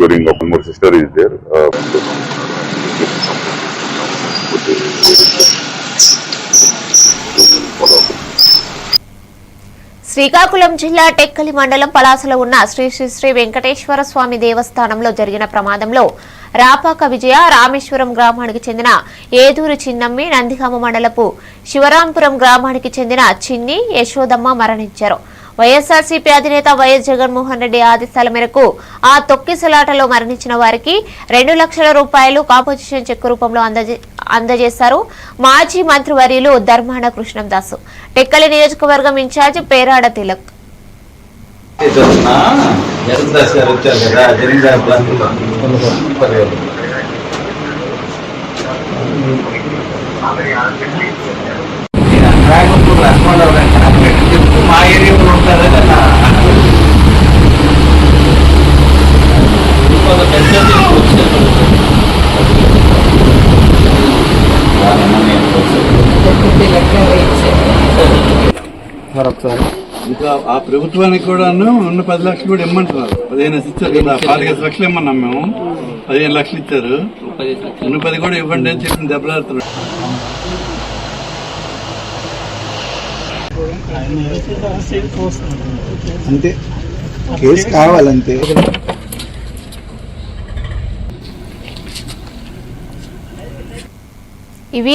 During one more sister is there. Uh, Srikakulam జిల్లా టెక్కలి మండలం పలాసలో ఉన్న శ్రీ శ్రీ శ్రీ వెంకటేశ్వర స్వామి దేవస్థానంలో జరిగిన ప్రమాదంలో రాపాక విజయ రామేశ్వరం గ్రామానికి చెందిన ఏదూరు చిన్నమ్మి నందిగామ మండలపు శివరాంపురం గ్రామానికి చెందిన చిన్ని యశోదమ్మ మరణించారు వైఎస్ఆర్సీపీ అధినేత వైఎస్ జగన్మోహన్ రెడ్డి ఆదేశాల మేరకు ఆ తొక్కిసలాటలో మరణించిన వారికి రెండు లక్షల రూపాయలు కాంపోజిషన్ చెక్ రూపంలో అందజే అందజేశారు మాజీ మంత్రివర్యులు ధర్మాన కృష్ణందాసు. టెక్కలి నియోజకవర్గం ఇన్ఛార్జ్ పేరాడ తిలక్. వచ్చాను. ఇంకా ఆ ప్రభుత్వానికి కూడాను ఉన్న పది లక్షలు కూడా ఇమ్మంటున్నారు. పదిహేను ఇచ్చారు కదా పాతికేసి లక్షలు ఇమ్మన్నాం మేము. పదిహేను లక్షలు ఇచ్చారు. ఉన్న పది కూడా ఇవ్వండి అని చెప్పి దెబ్బలాడుతున్నారు. అంతే. కేసు కావాలంతే. ఇవి